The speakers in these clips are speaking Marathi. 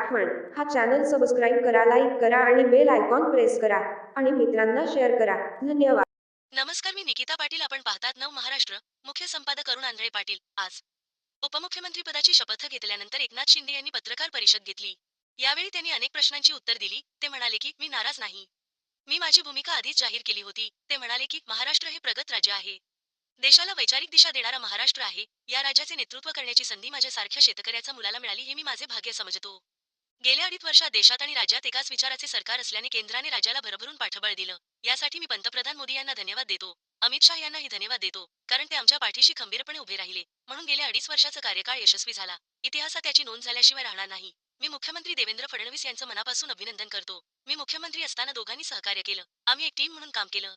आठवण. हा चॅनल सबस्क्राईब करा लाईक करा आणि बेल आयकॉन प्रेस करा आणि मित्रांना शेअर करा. धन्यवाद. नमस्कार मी निकिता पाटील. आपण पाहतात नव महाराष्ट्र. मुख्य संपादक अरुण आंधळे पाटील. आज. उपमुख्यमंत्री पदाची शपथ घेतल्यानंतर एकनाथ शिंदे यांनी पत्रकार परिषद घेतली. यावेळी त्यांनी अनेक प्रश्नांची उत्तर दिली. ते म्हणाले की मी नाराज नाही. मी माझी भूमिका आधीच जाहीर केली होती. ते म्हणाले की महाराष्ट्र हे प्रगत राज्य आहे. देशाला वैचारिक दिशा देणारा महाराष्ट्र आहे. या राज्याचे नेतृत्व करण्याची संधी माझ्यासारख्या शेतकऱ्याचा मुलाला मिळाली हे मी माझे भाग्य समजतो. गेल्या अडीच वर्षात देशात आणि राज्यात एकाच विचाराचे सरकार असल्याने केंद्राने राज्याला भरभरून पाठबळ दिलं. यासाठी मी पंतप्रधान मोदी यांना धन्यवाद देतो. अमित शाह यांनाही धन्यवाद देतो कारण ते आमच्या पाठीशी खंबीरपणे उभे राहिले. म्हणून गेल्या अडीच वर्षाचा कार्यकाळ यशस्वी झाला. इतिहासात त्याची नोंद झाल्याशिवाय राहणार नाही. मी मुख्यमंत्री देवेंद्र फडणवीस यांचं मनापासून अभिनंदन करतो. मी मुख्यमंत्री असताना दोघांनी सहकार्य केलं. आम्ही एक टीम म्हणून काम केलं.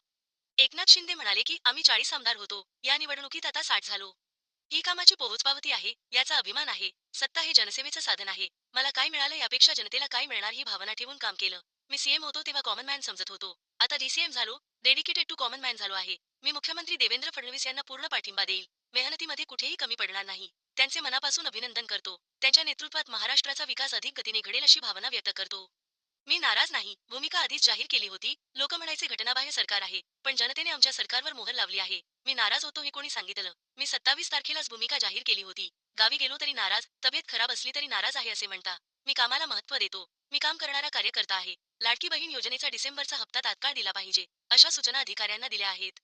एकनाथ शिंदे म्हणाले की आम्ही चाळीस आमदार होतो. या निवडणुकीत आता साठ झालो. ही कामाची पोहोचपावती आहे याचा अभिमान आहे. सत्ता हे जनसेवेचं साधन आहे. मला काय मिळालं यापेक्षा जनतेला काय मिळणार ही भावना ठेवून काम केलं. मी सीएम होतो तेव्हा कॉमन मॅन समजत होतो. आता डीसीएम झालो डेडिकेटेड टू कॉमन मॅन झालो आहे. मी मुख्यमंत्री देवेंद्र फडणवीस यांना पूर्ण पाठिंबा देईल. मेहनतीमध्ये कुठेही कमी पडणार नाही. त्यांचे मनापासून अभिनंदन करतो. त्यांच्या नेतृत्वात महाराष्ट्राचा विकास अधिक गतीने घडेल अशी भावना व्यक्त करतो. मी नाराज नाही. भूमिका आधीच जाहीर केली होती. लोक म्हणायचे घटनाबाह्य सरकार आहे. पण जनतेने आमच्या सरकारवर मोहर लावली आहे. मी नाराज होतो हे कोणी सांगितलं? मी सत्तावीस तारखेलाच भूमिका जाहीर केली होती. गावी गेलो तरी नाराज तब्येत खराब असली तरी नाराज आहे असे म्हणता. मी कामाला महत्त्व देतो. मी काम करणारा कार्यकर्ता आहे. लाडकी बहीण योजनेचा डिसेंबरचा हप्ता तात्काळ दिला पाहिजे अशा सूचना अधिकाऱ्यांना दिल्या आहेत.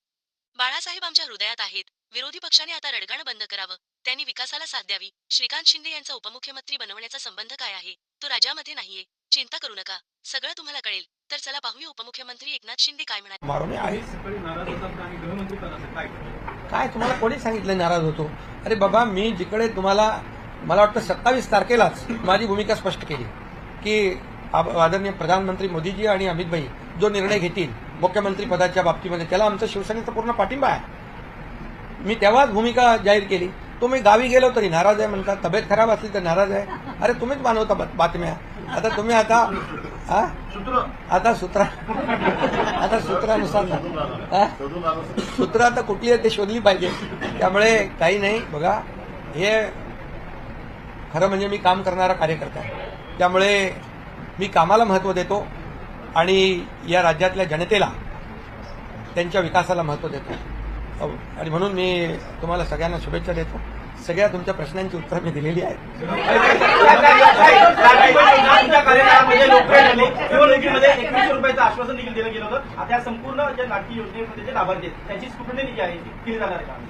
बाळासाहेब आमच्या हृदयात आहेत. विरोधी पक्षाने आता रडगाणं बंद करावं. त्यांनी विकासाला साथ द्यावी. श्रीकांत शिंदे यांचा उपमुख्यमंत्री बनवण्याचा संबंध काय आहे? तो राज्यामध्ये नाहीये. चिंता करू नका. सगळं तुम्हाला कळेल. तर चला पाहूया उपमुख्यमंत्री एकनाथ शिंदे काय म्हणाले. मारून आहे. सकाळी नाराज होतात आणि गृहमंत्री पदाचं काय काय तुम्हाला कोणी सांगितलं नाराज होतो? अरे बाबा मी जिकडे तुम्हाला मला वाटतं सत्तावीस तारखेलाच माझी भूमिका स्पष्ट केली. की आदरणीय प्रधानमंत्री मोदीजी आणि अमित भाई जो निर्णय घेतील मुख्यमंत्री पदाच्या बाबतीमध्ये त्याला आमचं शिवसेनेचा पूर्ण पाठिंबा आहे. मी तेव्हाच भूमिका जाहीर केली. तुम्ही गावी गेलो तरी नाराज आहे म्हणता तब्येत खराब असली तर नाराज आहे. अरे तुम्हीच मानवता बात- बातम्या. आता तुम्ही आता हा आता सूत्रा. आता सूत्रानुसार? सूत्र आता कुठली आहे ते शोधली पाहिजे. त्यामुळे काही नाही बघा हे खरं म्हणजे मी काम करणारा कार्यकर्ता आहे. त्यामुळे मी कामाला महत्त्व देतो आणि या राज्यातल्या जनतेला त्यांच्या विकासाला महत्त्व देतो. आणि म्हणून मी तुम्हाला सगळ्यांना शुभेच्छा देतो. सगळ्या तुमच्या प्रश्नांची उत्तरं मी दिलेली आहेत.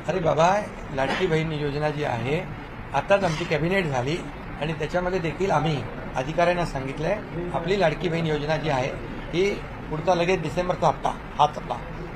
अरे बाबा लाडकी बहीण योजना जी आहे आताच आमची कॅबिनेट झाली आणि त्याच्यामध्ये देखील आम्ही अधिकाऱ्यांना सांगितलंय आपली लाडकी बहीण योजना जी आहे ही पुढचा लगेच डिसेंबरचा हप्ता हाच हप्ता.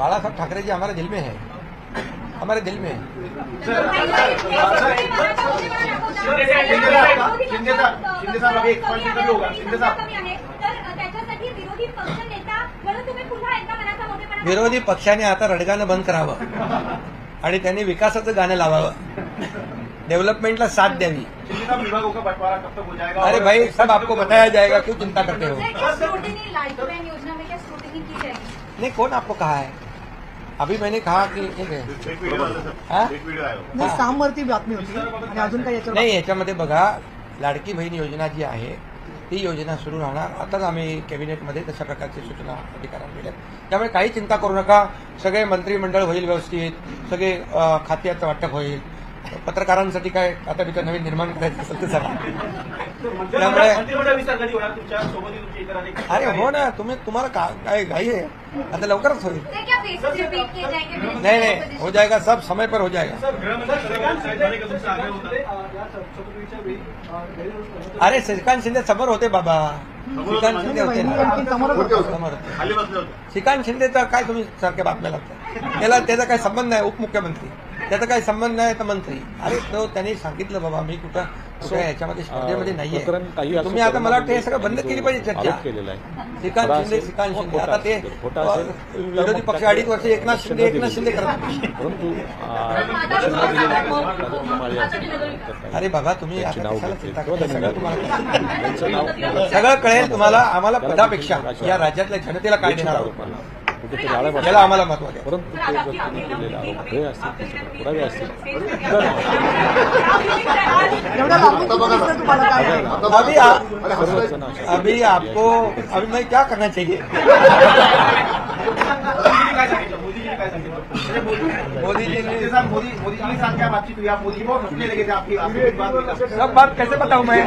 बोले को बाळासाहेब ठाकरे जी हमारे दिल में है। हमारे दिल में। है शिंदे साहब विरोधी पक्षाने आता रडगाणं बंद करावं आणि त्यांनी विकासाचं गाणं लावावं. डेव्हलपमेंटला साथ द्यावी. अरे भाई सब आपको बताया जाएगा क्यों चिंता करते हो? नहीं कौन आपको कहा है? अभी मैंने कहा कि ठीक है। हाँ? नाही सामवरती बातमी होती. आणि अजून काही नाही याच्यामध्ये बघा लाडकी बहीण योजना जी आहे ती योजना सुरू राहणार. आताच आम्ही कॅबिनेटमध्ये तशा प्रकारची सूचना अधिकाऱ्यांना दिल्या त्यामुळे काही चिंता करू नका. सगळे मंत्रिमंडळ होईल व्यवस्थित. सगळे खात्याचं वाटप होईल. पत्रकारांसाठी काय आता तिथं नवीन निर्माण करायचं असेल तर चला. त्यामुळे मंत्रिमंडळ विस्तार कधी होणार तुमच्यासोबत तुमचे इतर अधिकारी अरे हो ना तुम्ही तुम्हाला का काय घाई आहे आता लवकरच होईल तर क्या फेसेस रिपीट किए जाएंगे मेरे नहीं नहीं हो जाएगा सब समय पर हो जाएगा सर गृहमंत्री श्रीकांत शिंदे का तुमचा आग्रह होता अरे श्रीकांत शिंदे समोर होते बाबा श्रीकांत शिंदे होते ना आणखी समोरच होते. समोर होते. श्रीकांत शिंदेचा काय तुम्ही सारख्या बातम्या लागतात त्याला त्याचा काही संबंध नाही उपमुख्यमंत्री त्याचा काही संबंध नाही तर मंत्री अरे तो त्यांनी सांगितलं बाबा मी कुठं कुठे याच्यामध्ये स्पर्धेमध्ये नाहीये. तुम्ही आता मला वाटतं हे परंतु सगळं बंद केली पाहिजे चर्चा. केलेला आहे. श्रीकांत शिंदे श्रीकांत शिंदे. खोटा आता ते विरोधी पक्ष अडीच वर्ष एकनाथ शिंदे एकनाथ शिंदे. करतात. परंतु अरे बाबा तुम्ही? सगळं कळेल तुम्हाला. आम्हाला पदापेक्षा. या राज्यातल्या जनतेला काय देणार आहोत? कुठेतरी आळा बसला. याला आम्हाला महत्त्व द्या परंतु ते जर तुम्ही केलेले आरोप खरे असतील त्याच्याकडे पुरावे असतील तर एवढ्या लांबून दिसतंय तुम्हाला काय आहे? अभी आपको अभी मैं क्या करना चाहिए मोदीजींनी काय सांगितलं मोदीजींनी काय सांगितलं मोदी- मोदीजी ने- जैसा मोदी मोदीजी के साथ क्या बातचीत हुई आप मोदी बहुत हंसने लगे थे आपकी आपकी बात हुई सब बात कैसे बताऊं मैं